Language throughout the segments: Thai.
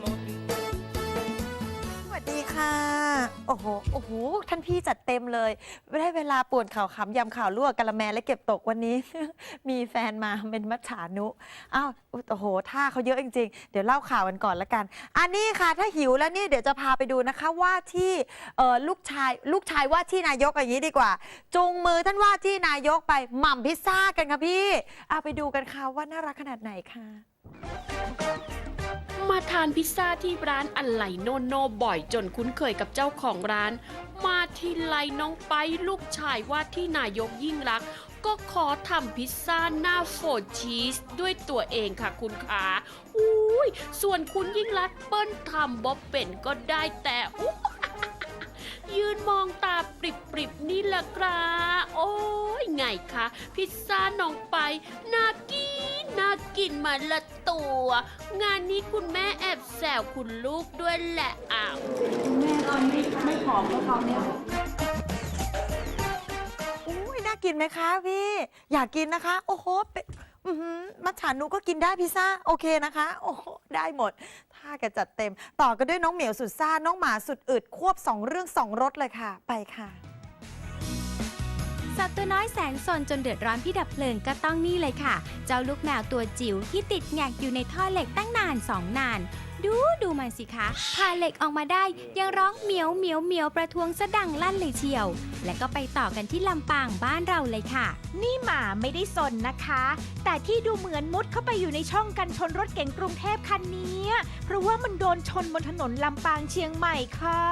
หมด สวัสดีค่ะ โอ้โห โอ้โห ท่านพี่จัดเต็มเลยไได้เวลาปวนข่าวขำยำข่าวลวกกะละแมและเก็บตกวันนี้ มีแฟนมาเป็นมัจฉานุ อ้าว โอ้โห ท่าเขาเยอะจริง ๆ เดี๋ยวเล่าข่าวกันก่อนละกัน อันนี้ค่ะ ถ้าหิวแล้วนี่เดี๋ยวจะพาไปดูนะคะว่าที่เออลูกชายลูกชายว่าที่นายกอย่างนี้ดีกว่าจุงมือท่านว่าที่นายกไปหม่ำพิซซ่ากันค่ะพี่เอาไปดูกันค่ะว่าน่ารักขนาดไหนค่ะ มาทานพิซซ่าที่ร้านอันไหลโนโนบ่อยจนคุ้นเคยกับเจ้าของร้าน มาทีไรน้องไปลูกชายว่าที่นายกยิ่งรัก ก็ขอทำพิซซ่าหน้าโฟดชีสด้วยตัวเองค่ะคุณขาอุ้ยส่วนคุณยิ่งรักเปิ้ลทำบ๊อบเป็นก็ได้แต่อุ๊ยืนมองตาปริบปริบๆนี่แหละครับโอ้ยไงคะพิซซ่าน้องไป กินมาละตัว งานนี้คุณแม่แอบแซวคุณลูกด้วยแหละอ้าวอุ้ยน่ากินไหมคะพี่ อยากกินนะคะ โอ้โหเป็นอื้อหือมัจฉานุก็กินได้พิซซ่าโอเคนะคะ โอ้โหได้หมด ถ้าแกจัดเต็ม ต่อกันด้วยน้องเหมียวสุดซ่า น้องหมาสุดอึด ควบสองเรื่องสองรสเลยค่ะ ไปค่ะ สัตว์ตัวน้อยแสนสนจนเดือดร้อนพี่ดับเพลิงก็ต้องนี่เลยค่ะ เจ้าลูกแมวตัวจิ๋วที่ติดแงกอยู่ในท่อเหล็กตั้งนานสองนาน ดูดูมันสิคะผ่าเหล็กออกมาได้ยังร้องเหมียวเหมียวเหมียวประท้วงสะดังลั่นเลยเชียว และก็ไปต่อกันที่ลำปางบ้านเราเลยค่ะ นี่หมาไม่ได้สนนะคะ แต่ที่ดูเหมือนมุดเข้าไปอยู่ในช่องกันชนรถเก๋งกรุงเทพคันนี้เพราะว่ามันโดนชนบนถนนลำปางเชียงใหม่ค่ะ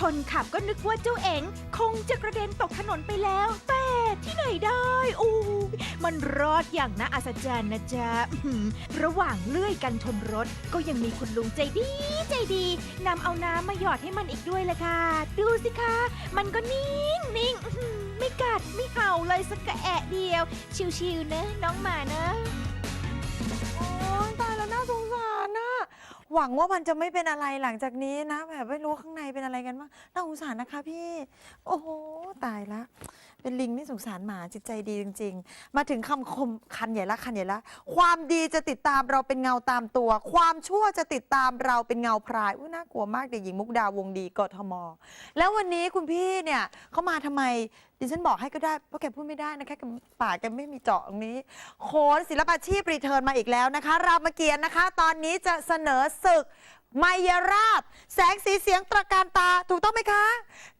คนขับก็นึกว่าเจ้าเอ๋งคงจะกระเด็นตกถนนไปแล้วแต่ที่ไหนได้อู้มันรอดอย่างน่าอัศจรรย์นะจ๊ะระหว่างเลื่อยกันชนรถก็ยังมีคุณลุงใจดีใจดีนำเอาน้ำมาหยอดให้มันอีกด้วยละค่ะ ดูสิคะ มันก็นิ่งนิ่งไม่กัดไม่เห่าเลยสักกระแอะเดียว ชิวๆเนะน้องหมานะโอ้ยตายแล้วน่าสงสารนะ หวังว่ามันจะไม่เป็นอะไรหลังจากนี้นะ แบบไม่รู้ข้างในเป็นอะไรกันบ้างน่าสงสารนะคะพี่ โอ้โหตายละ เป็นลิงนี่สงสารหมาจิตใจดีจริง ๆ มาถึงคำคมคันใหญ่ละคันใหญ่ละ ความดีจะติดตามเราเป็นเงาตามตัว ความชั่วจะติดตามเราเป็นเงาพรายอุ้ยน่ากลัวมากเด็กหญิงมุกดาวงดีกทม แล้ววันนี้คุณพี่เนี่ยเขามาทำไมดิฉันบอกให้ก็ได้เพราะแกพูดไม่ได้นะแค่ปากแกไม่มีเจาะตรงนี้โขนศิลปาชีพรีเทิร์นมาอีกแล้วนะคะ รามเกียรตินะคะ ตอนนี้จะเสนอศึก ไมยราบ แสงสีเสียงตระการตาถูกต้องไหมคะ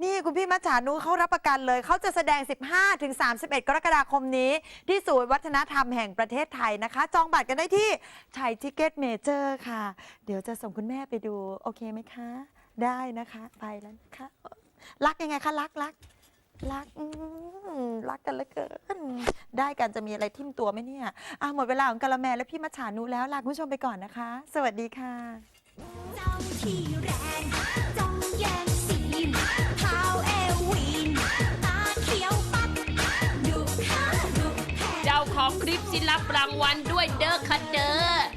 นี่คุณพี่มัจฉานุเขารับประกันเลย เขาจะแสดง 15-31 กรกฎาคมนี้ ที่ศูนย์วัฒนธรรมแห่งประเทศไทยนะคะ จองบัตรกันได้ที่ไทยทิเก็ตเมเจอร์ค่ะ เดี๋ยวจะส่งคุณแม่ไปดู โอเคไหมคะ ได้นะคะ ไปแล้วนะคะ รักยังไงคะ รักรักรักรักกันเหลือเกิน ได้กันจะมีอะไรทิ่มตัวไหมเนี่ยอะหมดเวลาของกะละแมและพี่มัจฉานุแล้วลาคุณผู้ชมไปก่อนนะคะ สวัสดีค่ะ เท้าเอววีนตาเขียวปัดดุค่ะดุแค่เจ้าของคลิปสิรับรางวัลด้วยเด้อค่ะเด้อ